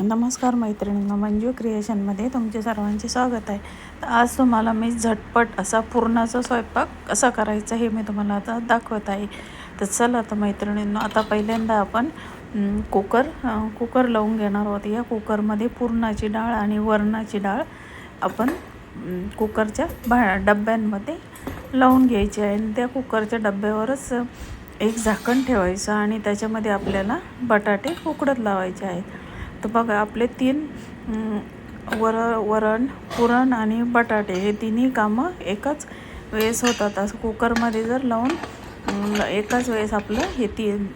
नमस्कार मैत्रिणींना मंजू क्रिएशनमध्ये तुमचे सर्वांचे स्वागत आहे. तर आज तुम्हाला मी झटपट असा पुरणाचा स्वयंपाक कसा करायचा हे मी तुम्हाला आता दाखवत आहे. तर चला आता मैत्रिणींनो आता पहिल्यांदा आपण कुकर कुकर लावून घेणार आहोत. या कुकरमध्ये पुरणाची डाळ आणि वरणाची डाळ आपण कुकरच्या भा डब्यांमध्ये लावून घ्यायची आहे. आणि त्या कुकरच्या डब्यावरच एक झाकण ठेवायचं आणि त्याच्यामध्ये आपल्याला बटाटे उकडत लावायचे आहेत. तर बघा आपले तीन वर वरण पुरण आणि बटाटे हे तिन्ही कामं एकाच वेळेस होतात. असं कुकरमध्ये जर लावून एकाच वेळेस आपलं हे तीन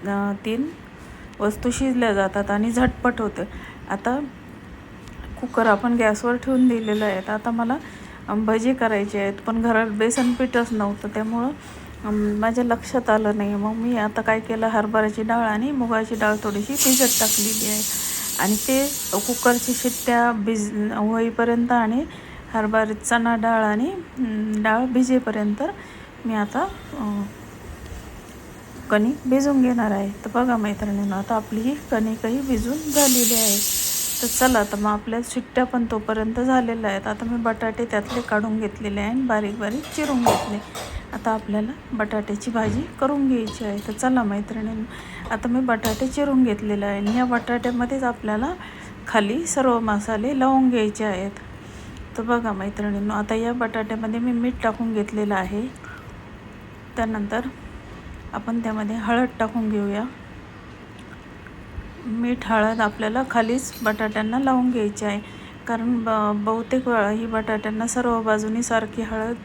तीन वस्तू शिजल्या जातात आणि झटपट होते. आता कुकर आपण गॅसवर ठेवून दिलेलं आहे. तर आता मला भजी करायची आहेत. पण घरात बेसन पीठच नव्हतं. त्यामुळं माझ्या लक्षात आलं नाही. मग मी आता काय केलं? हरभऱ्याची डाळ आणि मुगाची डाळ थोडीशी भिजत टाकलेली आहे. आणि ते कुकरची शिट्ट्या भिज होईपर्यंत आणि हरभर चणा डाळ आणि डाळ भिजेपर्यंत मी आता कणिक भिजून घेणार आहे. तर बघा मैत्रिणींनो आता आपली ही कणिकही भिजून झालेली आहे. तर चला तर मग आपल्या शिट्ट्या पण तोपर्यंत झालेल्या आहेत. आता मी बटाटे त्यातले काढून घेतलेले आहे आणि बारीक बारीक चिरून घेतले. आता आपल्याला बटाट्याची भाजी करून घ्यायची आहे. तर चला मैत्रिणीं आता मी बटाटे चिरून घेतलेले आहे आणि या बटाट्यामध्येच आपल्याला खाली सर्व मसाले लावून घ्यायचे आहेत. तर बघा मैत्रिणींनो आता या बटाट्यामध्ये मी मीठ टाकून घेतलेलं आहे. त्यानंतर आपण त्यामध्ये हळद टाकून घेऊया. मीठ हळद आपल्याला खालीच बटाट्यांना लावून घ्यायची आहे. कारण ब बहुतेक वेळा ही बटाट्यांना सर्व बाजूनी सारखी हळद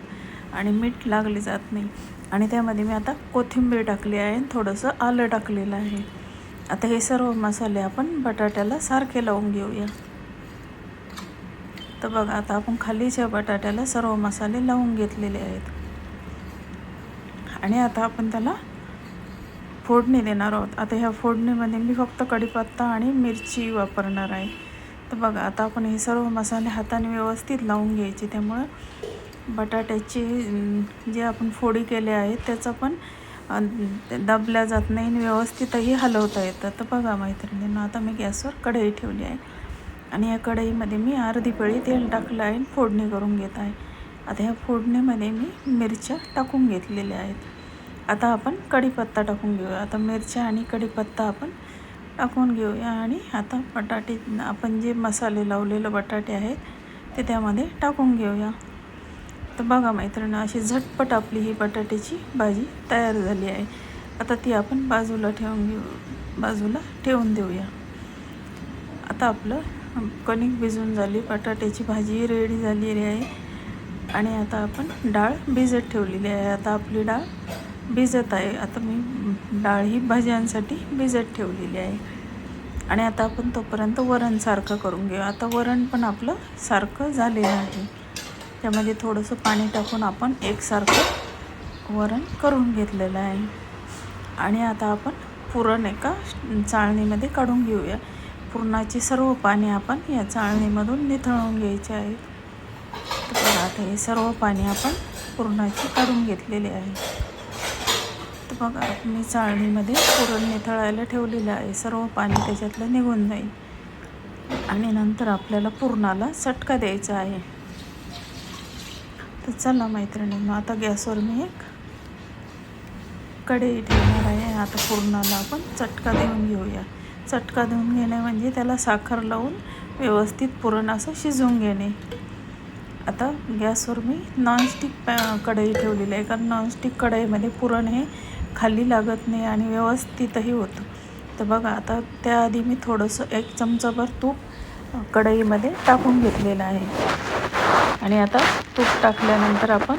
आणि मीठ लागले जात नाही. आणि त्यामध्ये मी आता कोथिंबीर टाकली आहे आणि थोडंसं आलं टाकलेलं आहे. आता हे सर्व मसाले आपण बटाट्याला सारखे लावून घेऊया. तर बघा आता आपण खालीच्या बटाट्याला सर्व मसाले लावून घेतलेले आहेत. आणि आता आपण त्याला फोडणी देणार आहोत. आता ह्या फोडणीमध्ये मी फक्त कढीपत्ता आणि मिरची वापरणार आहे. तर बघा आता आपण हे सर्व मसाले हाताने व्यवस्थित लावून घ्यायचे. त्यामुळं बटाट्याची जे आपण फोडी केले आहेत त्याचं पण दबल्या जात नाही आणि व्यवस्थितही हलवता येतं. तर बघा मैत्रिणींना आता मी गॅसवर कढई ठेवली आहे. आणि या कढईमध्ये मी अर्धी पळी तेल टाकलं आहे आणि फोडणी करून घेत आहे. आता ह्या फोडणीमध्ये मी मिरच्या टाकून घेतलेल्या आहेत. आता आपण कढीपत्ता टाकून घेऊया. आता मिरच्या आणि कढीपत्ता आपण टाकून घेऊया आणि आता बटाटे आपण जे मसाले लावलेले बटाटे आहेत ते त्यामध्ये टाकून घेऊया. तर बघा मैत्रिणी अशी झटपट आपली ही बटाट्याची भाजी तयार झाली आहे. आता ती आपण बाजूला ठेवून घेऊ बाजूला ठेवून देऊया. आता आपलं कणिक भिजून झाली बटाट्याची भाजी रेडी झालेली आहे. आणि आता आपण डाळ भिजत ठेवलेली आहे. आता आपली डाळ भिजत आहे. आता मी डाळ ही भाज्यांसाठी भिजत ठेवलेली आहे. आणि आता आपण तोपर्यंत वरण सारखं करून घेऊ. आता वरण पण आपलं सारखं झालेलं आहे. त्यामध्ये थोडंसं पाणी टाकून आपण एकसारखं वरण करून घेतलेलं आहे. आणि आता आपण पुरण एका चाळणीमध्ये काढून घेऊया. पुरणाची सर्व पाणी आपण या चाळणीमधून निथळून घ्यायचे आहे तर आता हे सर्व पाणी आपण पुरणाची काढून घेतलेले आहे. तर बघा मी चाळणीमध्ये पुरण निथळायला ठेवलेलं आहे. सर्व पाणी त्याच्यातलं निघून जाईल. आणि नंतर आपल्याला पुरणाला चटका द्यायचा आहे. तर चला मैत्रिणींनो आता गॅसवर मी एक कढई ठेवणार आहे. आता पुरणाला आपण चटका देऊन घेऊया. चटका देऊन घेणे म्हणजे त्याला साखर लावून व्यवस्थित पुरण असं शिजवून घेणे. आता गॅसवर मी नॉनस्टिक पॅ कढई ठेवलेली आहे. कारण नॉनस्टिक कढईमध्ये पुरण हे खाली लागत नाही आणि व्यवस्थितही होतं. तर बघा आता त्याआधी मी थोडंसं एक चमचाभर तूप कढईमध्ये टाकून घेतलेलं आहे. आणि आता तूप टाकल्यानंतर आपण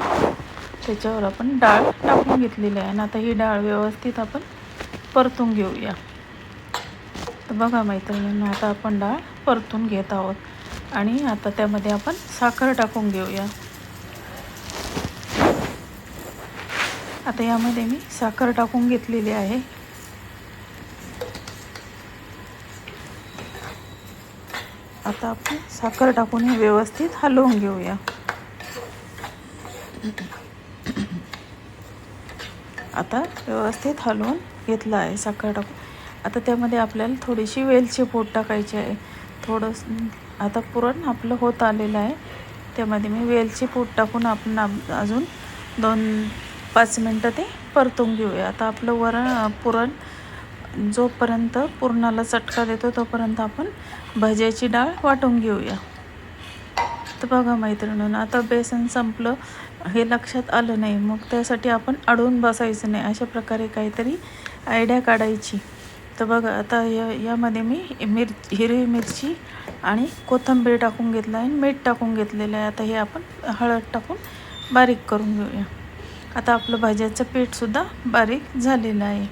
त्याच्यावर आपण डाळ टाकून घेतलेली आहे. आणि आता ही डाळ व्यवस्थित आपण परतून घेऊया. तर बघा मैत्रिणींनो आता आपण डाळ परतून घेत आहोत. आणि आता त्यामध्ये आपण साखर टाकून घेऊया. आता यामध्ये मी साखर टाकून घेतलेली आहे. आता आपण साखर टाकून हे व्यवस्थित हलवून घेऊया. आता व्यवस्थित हलवून घेतलं आहे साखर टाकून. आता त्यामध्ये आपल्याला थोडीशी वेलची पूड टाकायची आहे. थोडंसं आता पुरण आपलं होत आलेलं आहे. त्यामध्ये मी वेलची पूड टाकून आपण अजून दोन पाच मिनटं ते परतून घेऊया. आता आपलं वरण पुरण जोपर्यंत पुरणाला चटका देतो तोपर्यंत आपण भज्याची डाळ वाटून घेऊया. तर बघा मैत्रिणून आता बेसन संपलं हे लक्षात आलं नाही. मग त्यासाठी आपण अडवून बसायचं नाही. अशा प्रकारे काहीतरी आयडिया काढायची. तर बघा आता या यामध्ये मी मिर हिरवी मिरची आणि कोथिंबीर टाकून घेतलं आहे. मीठ टाकून घेतलेलं आहे. आता हे आपण हळद टाकून बारीक करून घेऊया. आता आपलं भाज्याचं पीठसुद्धा बारीक झालेलं आहे.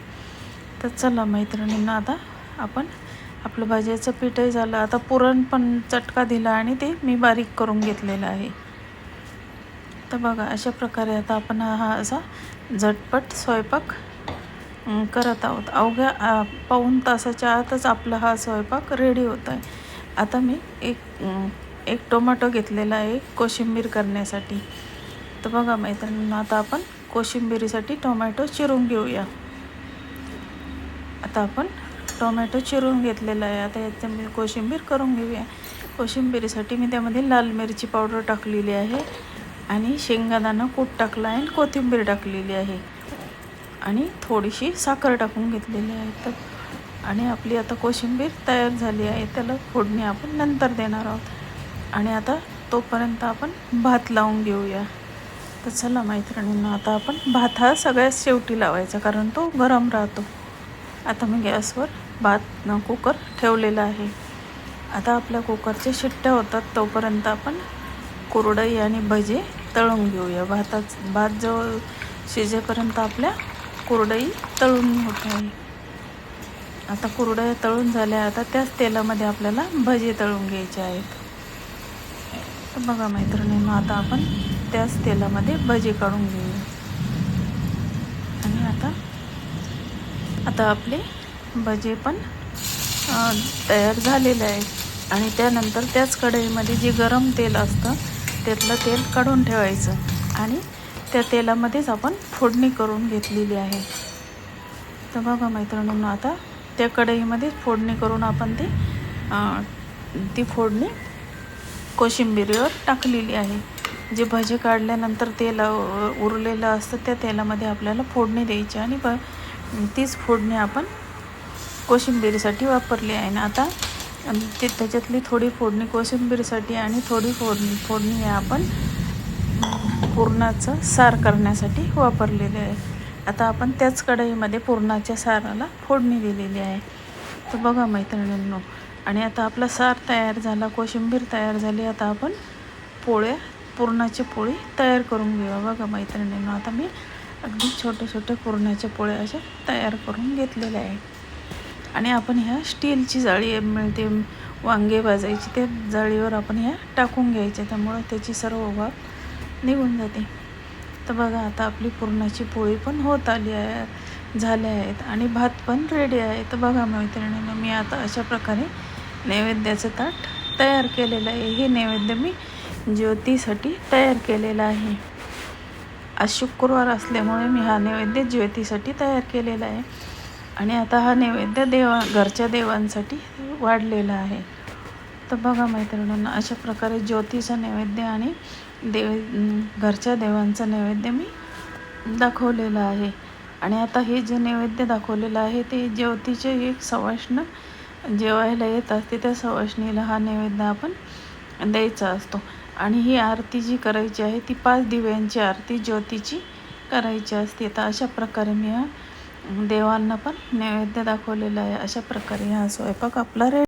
तर चला मैत्रिणींना आता आपण आपलं भाज्याचं पीठही झालं. आता पुरण पण चटका दिला आणि ते मी बारीक करून घेतलेलं आहे. तर बघा अशा प्रकारे आता आपण हा असा झटपट स्वयंपाक करत आहोत. अवघ्या पाऊन पाऊण तासाच्या आतच आपला हा स्वयंपाक रेडी होत आहे आता मी एक एक टोमॅटो घेतलेला आहे कोशिंबीर करण्यासाठी. तर बघा मैत्रिणींना आता आपण कोशिंबिरीसाठी टोमॅटो चिरून घेऊया. आता आपण टोमॅटो चिरून घेतलेला आहे. आता याचं मी कोशिंबीर करून घेऊया. कोशिंबीरीसाठी मी त्यामध्ये लाल मिरची पावडर टाकलेली आहे आणि शेंगादाणा कूट टाकला आहे आणि कोथिंबीर टाकलेली आहे. आणि थोडीशी साखर टाकून घेतलेली आहे. तर आणि आपली आता कोशिंबीर तयार झाली आहे. त्याला फोडणी आपण नंतर देणार आहोत. आणि आता तोपर्यंत आपण भात लावून घेऊया. तर चला मैत्रिणींना आता आपण भात हा सगळ्यात शेवटी लावायचा कारण तो गरम राहतो. आता मी गॅसवर भात कुकर ठेवलेला आहे. आता आपल्या कुकरच्या शिट्ट्या होतात तोपर्यंत आपण कुरडई आणि भजे तळून घेऊया. भाताच भात जवळ शिजेपर्यंत आपल्या कुरडई तळून होत आहे. आता कुरडया तळून झाल्या आता त्याच तेलामध्ये आपल्याला भजे तळून घ्यायचे आहेत. बघा मैत्रिणींना आता आपण त्याच तेलामध्ये भजे काढून घेऊया आणि आता आता आपले भजे पण तयार झालेले आहेत. आणि त्यानंतर त्याच कढईमध्ये जे गरम तेल असतं त्यातलं तेल काढून ठेवायचं. आणि त्या तेलामध्येच आपण फोडणी करून घेतलेली आहे. तर बघा मैत्रिणींनो आता त्या कढईमध्येच फोडणी करून आपण ती ती फोडणी कोशिंबिरीवर टाकलेली आहे. जे भजे काढल्यानंतर तेल उरलेलं असतं त्या तेलामध्ये आपल्याला फोडणी द्यायची आणि ब तीच फोडणी आपण कोशिंबिरीसाठी वापरली आहे. ना आता ते त्याच्यातली थोडी फोडणी कोशिंबिरीसाठी आणि थोडी फोडणी फोडणी हे आपण पुरणाचं सार करण्यासाठी वापरलेले आहे. आता आपण त्याच कढईमध्ये पुरणाच्या साराला फोडणी दिलेली आहे. तर बघा मैत्रिणींनो आणि आता आपला सार तयार झाला कोशिंबीर तयार झाली आता आपण पोळ्या पुरणाची पोळी तयार करून घेऊया. बघा मैत्रिणींनो आता मी अगदी छोटे छोट्या पुरणाच्या पोळ्या अशा तयार करून घेतलेल्या आहे आणि आपण ह्या स्टीलची जाळी मिळते वांगे भाजायची त्या जाळीवर आपण ह्या टाकून घ्यायच्या. त्यामुळं त्याची सर्व वाफ निघून जाते. तर बघा आता आपली पुरणाची पोळी पण होत आली आहे झाल्या आहेत आणि भात पण रेडी आहे. तर बघा मैत्रिणीनं मी आता अशा प्रकारे नैवेद्याचं ताट तयार केलेलं आहे. हे नैवेद्य मी ज्योतीसाठी तयार केलेलं आहे. आज शुक्रवार असल्यामुळे मी हा नैवेद्य ज्योतीसाठी तयार केलेला आहे. आणि आता हा नैवेद्य देवा घरच्या देवांसाठी वाढलेला आहे. तर बघा मैत्रिणींना अशा प्रकारे ज्योतीचं नैवेद्य आणि देव घरच्या देवांचं नैवेद्य मी दाखवलेलं आहे. आणि आता हे जे नैवेद्य दाखवलेलं आहे ते ज्योतीचे एक सवाष्ण जेवायला येत असते त्या सवाष्णीला हा नैवेद्य आपण द्यायचा असतो. आणि ही आरती जी करायची आहे ती पाच दिव्यांची आरती ज्योतीची करायची असते. तर अशा प्रकारे मी हा देवांना पण नैवेद्य दाखवलेला आहे. अशा प्रकारे हा स्वयंपाक आपला रे